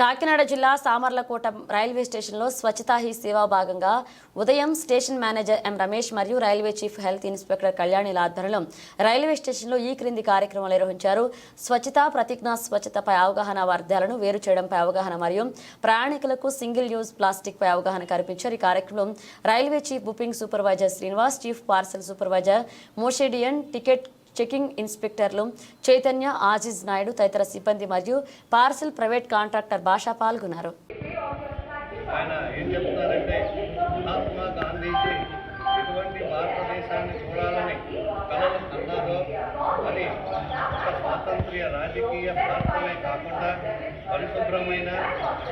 కాకినాడ జిల్లా సామర్లకోట రైల్వే స్టేషన్లో స్వచ్ఛతా హీ సేవా భాగంగా ఉదయం స్టేషన్ మేనేజర్ ఎం రమేష్ మరియు రైల్వే చీఫ్ హెల్త్ ఇన్స్పెక్టర్ కళ్యాణిల ఆధ్వర్యంలో రైల్వే స్టేషన్లో ఈ క్రింది కార్యక్రమాలు నిర్వహించారు. స్వచ్ఛత ప్రతిజ్ఞా స్వచ్ఛతపై అవగాహన వర్ధాలను వేరు చేయడంపై అవగాహన మరియు ప్రయాణికులకు సింగిల్ యూజ్ ప్లాస్టిక్ పై అవగాహన కల్పించారు. ఈ కార్యక్రమంలో railway chief booking supervisor Srinivas chief parcel supervisor మోషేడియన్ ticket checking ఇన్స్పెక్టర్లు చైతన్య ఆజీజ్ నాయుడు తదితర సిబ్బంది మరియు పార్సిల్ ప్రైవేట్ కాంట్రాక్టర్ భాష పాల్గొన్నారు. ఆయన ఏం చెప్తున్నారంటే మహాత్మా గాంధీజీ ఎటువంటి భారతదేశాన్ని చూడాలని కలలు కన్నారో స్వాతంత్ర్య రాజకీయ ప్రాంతమే కాకుండా పరిశుభ్రమైన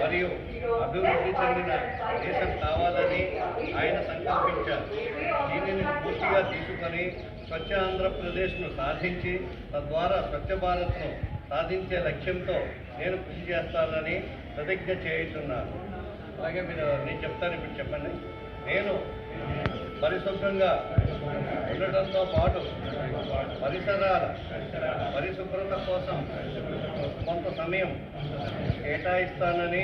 మరియు అభివృద్ధి చెందిన దేశం కావాలని ఆయన సంకల్పించారు. దీనిని పూర్తిగా తీసుకొని స్వచ్ఛ ఆంధ్రప్రదేశ్ను సాధించి తద్వారా స్వచ్ఛ భారత్ను సాధించే లక్ష్యంతో నేను కృషి చేస్తానని ప్రతిజ్ఞ చేయుతున్నాను అలాగే మీరు నేను చెప్తాను ఇప్పుడు చెప్పండి. నేను పరిశుభ్రంగా ఉండటంతో పాటు పరిసరాల పరిశుభ్రత కోసం కొంత సమయం కేటాయిస్తానని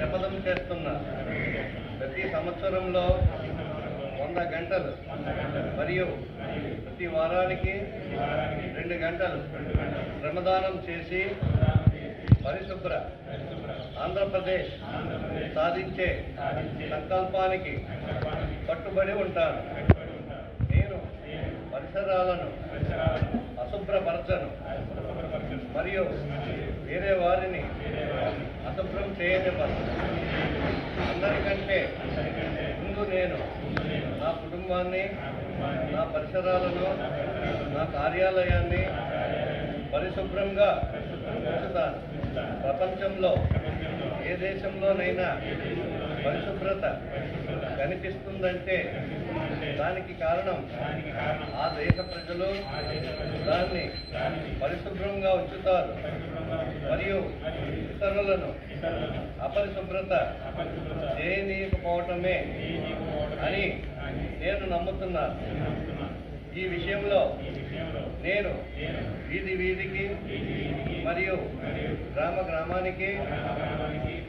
శపథం చేస్తున్నా ప్రతి సంవత్సరంలో వంద గంటలు మరియు ప్రతి వారానికి రెండు గంటలు శ్రమదానం చేసి పరిశుభ్ర ఆంధ్రప్రదేశ్ సాధించే సంకల్పానికి కట్టుబడి ఉంటాను. పరిసరాలను అశుభ్రపరచను. మరియు వేరే వారిని అశుభ్రం చేయనివ్వను. అందరికంటే ముందు నేను నా కుటుంబాన్ని నా పరిసరాలను నా కార్యాలయాన్ని పరిశుభ్రంగా ఉంచుతాను. ప్రపంచంలో ఏ దేశంలోనైనా పరిశుభ్రత కనిపిస్తుందంటే దానికి కారణం ఆ దేశ ప్రజలు దాన్ని పరిశుభ్రంగా ఉంచుతారు. మరియు ఇతరులను అపరిశుభ్రత చేయనీయకపోవటమే అని నేను నమ్ముతున్నాను. ఈ విషయంలో నేను వీధి వీధికి మరియు గ్రామ గ్రామానికి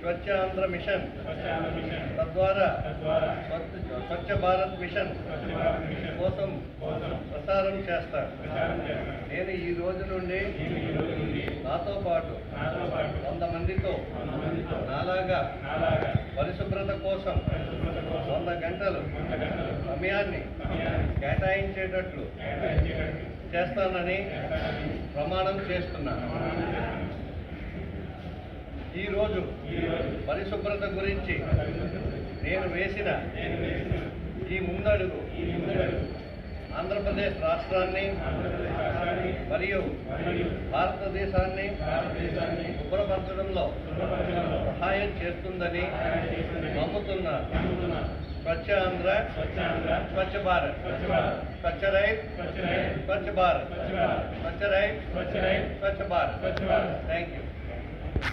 స్వచ్ఛ ఆంధ్ర మిషన్. తద్వారా స్వచ్ఛ స్వచ్ఛ భారత్ మిషన్ కోసం ప్రసారం చేస్తాను నేను ఈ రోజు నుండి నాతో పాటు వంద మందితో నాలాగా పరిశుభ్రత కోసం వంద గంటలు సమయాన్ని కేటాయించేటట్లు చేస్తానని ప్రమాణం చేస్తున్నాను. ఈరోజు పరిశుభ్రత గురించి నేను వేసిన ఈ ముందడుగు ఆంధ్రప్రదేశ్ రాష్ట్రాన్ని మరియు భారతదేశాన్ని శుభ్రపరచడంలో సహాయం చేస్తుందని నమ్ముతున్నాను. స్వచ్ఛ ఆంధ్ర స్వచ్ఛ భారత్. స్వచ్ఛ రైట్ స్వచ్ఛ భారత్. స్వచ్ఛ రైట్ స్వచ్ఛ భారత్. Thank you